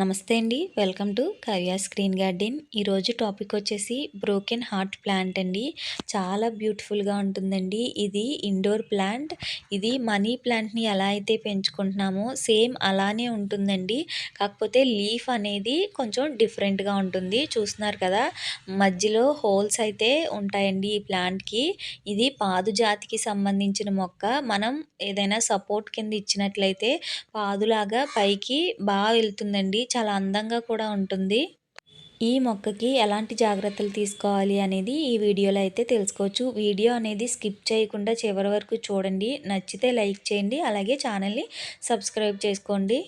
నమస్తే అండి. Welcome to Kavya screen garden. ఈరోజు టాపిక్ వచ్చేసి బ్రోకెన్ హార్ట్ ప్లాంట్ అండి. చాలా బ్యూటిఫుల్గా ఉంటుందండి. ఇది ఇండోర్ ప్లాంట్. ఇది మనీ ప్లాంట్ని ఎలా అయితే పెంచుకుంటున్నామో సేమ్ అలానే ఉంటుందండి. కాకపోతే లీఫ్ అనేది కొంచెం డిఫరెంట్గా ఉంటుంది. చూస్తున్నారు కదా మధ్యలో హోల్స్ అయితే ఉంటాయండి ఈ ప్లాంట్కి ఇది పాదు జాతికి సంబంధించిన మొక్క. మనం ఏదైనా సపోర్ట్ కింద ఇచ్చినట్లయితే పాదులాగా పైకి బాగా వెళ్తుందండి. చాలా అందంగా కూడా ఉంటుంది. ఈ మొక్కకి ఎలాంటి జాగ్రత్తలు తీసుకోవాలి అనేది ఈ వీడియోలో అయితే తెలుసుకోవచ్చు. వీడియో అనేది స్కిప్ చేయకుండా చివరి వరకు చూడండి. నచ్చితే లైక్ చేయండి. అలాగే ఛానల్ని సబ్స్క్రైబ్ చేసుకోండి.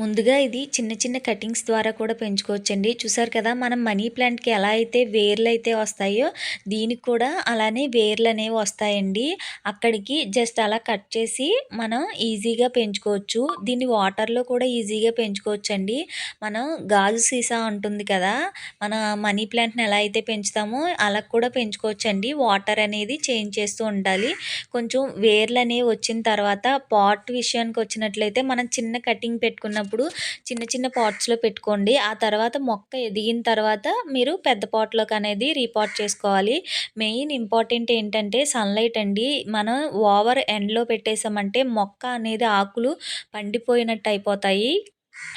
ముందుగా ఇది చిన్న చిన్న కటింగ్స్ ద్వారా కూడా పెంచుకోవచ్చండి. చూసారు కదా మనం మనీ ప్లాంట్కి ఎలా అయితే వేర్లు అయితే వస్తాయో దీనికి కూడా అలానే వేర్లు అనేవి వస్తాయండి. అక్కడికి జస్ట్ అలా కట్ చేసి మనం ఈజీగా పెంచుకోవచ్చు. దీన్ని వాటర్లో కూడా ఈజీగా పెంచుకోవచ్చు అండి మనం గాజు సీసా ఉంటుంది కదా మన మనీ ప్లాంట్ని ఎలా అయితే పెంచుతామో అలా కూడా పెంచుకోవచ్చు అండి వాటర్ అనేది చేంజ్ చేస్తూ ఉండాలి. కొంచెం వేర్లు అనేవి వచ్చిన తర్వాత పాట్ విషయానికి వచ్చినట్లయితే మనం చిన్న కటింగ్ పెట్టుకున్నప్పుడు చిన్న చిన్న పాట్స్లో పెట్టుకోండి. ఆ తర్వాత మొక్క ఎదిగిన తర్వాత మీరు పెద్ద పాట్లోకి అనేది రీపాట్ చేసుకోవాలి. మెయిన్ ఇంపార్టెంట్ ఏంటంటే సన్లైట్ అండి. మనం ఓవర్ ఎండ్లో పెట్టేసామంటే మొక్క అనేది ఆకులు పండిపోయినట్టు అయిపోతాయి.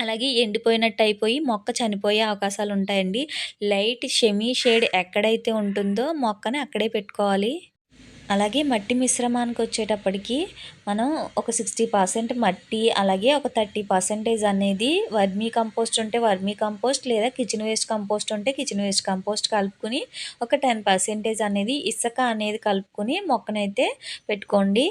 అలాగే ఎండిపోయినట్టు అయిపోయి మొక్క చనిపోయే అవకాశాలు ఉంటాయండి. లైట్ షెమీ షేడ్ ఎక్కడైతే ఉంటుందో మొక్కని అక్కడే పెట్టుకోవాలి. అలాగే మట్టి మిశ్రమానికి వచ్చేటప్పటికి మనం ఒక సిక్స్టీ పర్సెంట్ మట్టి అలాగే ఒక థర్టీ పర్సెంటేజ్ అనేది వర్మీ కంపోస్ట్ ఉంటే వర్మీ కంపోస్ట్ లేదా కిచెన్ వేస్ట్ కంపోస్ట్ ఉంటే కిచెన్ వేస్ట్ కంపోస్ట్ కలుపుకుని ఒక టెన్ పర్సెంటేజ్ అనేది ఇసుక అనేది కలుపుకొని మొక్కనైతే పెట్టుకోండి.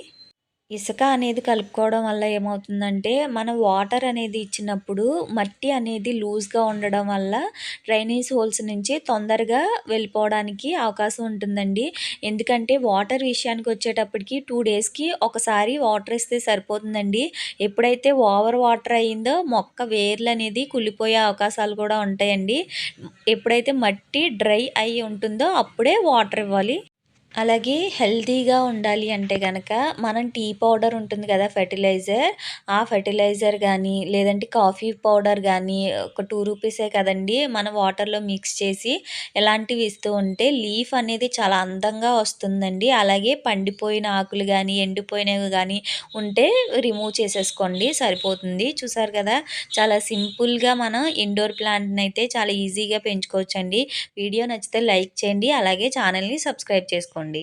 ఇసుక అనేది కలుపుకోవడం వల్ల ఏమవుతుందంటే మనం వాటర్ అనేది ఇచ్చినప్పుడు మట్టి అనేది లూజ్గా ఉండడం వల్ల డ్రైనేజ్ హోల్స్ నుంచి తొందరగా వెళ్ళిపోవడానికి అవకాశం ఉంటుందండి. ఎందుకంటే వాటర్ విషయానికి వచ్చేటప్పటికి టూ డేస్కి ఒకసారి వాటర్ ఇస్తే సరిపోతుందండి. ఎప్పుడైతే ఓవర్ వాటర్ అయిందో మొక్క వేర్లు అనేది కుళ్ళిపోయే అవకాశాలు కూడా ఉంటాయండి. ఎప్పుడైతే మట్టి డ్రై అయి ఉంటుందో అప్పుడే వాటర్ ఇవ్వాలి. అలాగే హెల్తీగా ఉండాలి అంటే కనుక మనం టీ పౌడర్ ఉంటుంది కదా ఫెర్టిలైజర్ ఆ ఫెర్టిలైజర్ కానీ లేదంటే కాఫీ పౌడర్ కానీ ఒక టూ రూపీసే కదండి మనం వాటర్లో మిక్స్ చేసి ఎలాంటివి ఇస్తూ ఉంటే లీఫ్ అనేది చాలా అందంగా వస్తుందండి. అలాగే పండిపోయిన ఆకులు కానీ ఎండిపోయినవి కానీ ఉంటే రిమూవ్ చేసేసుకోండి సరిపోతుంది. చూసారు కదా? చాలా సింపుల్గా మనం ఇండోర్ ప్లాంట్ని అయితే చాలా ఈజీగా పెంచుకోవచ్చండి. వీడియో నచ్చితే లైక్ చేయండి అలాగే ఛానల్ని సబ్స్క్రైబ్ చేసుకోండి. చేసుకోండి.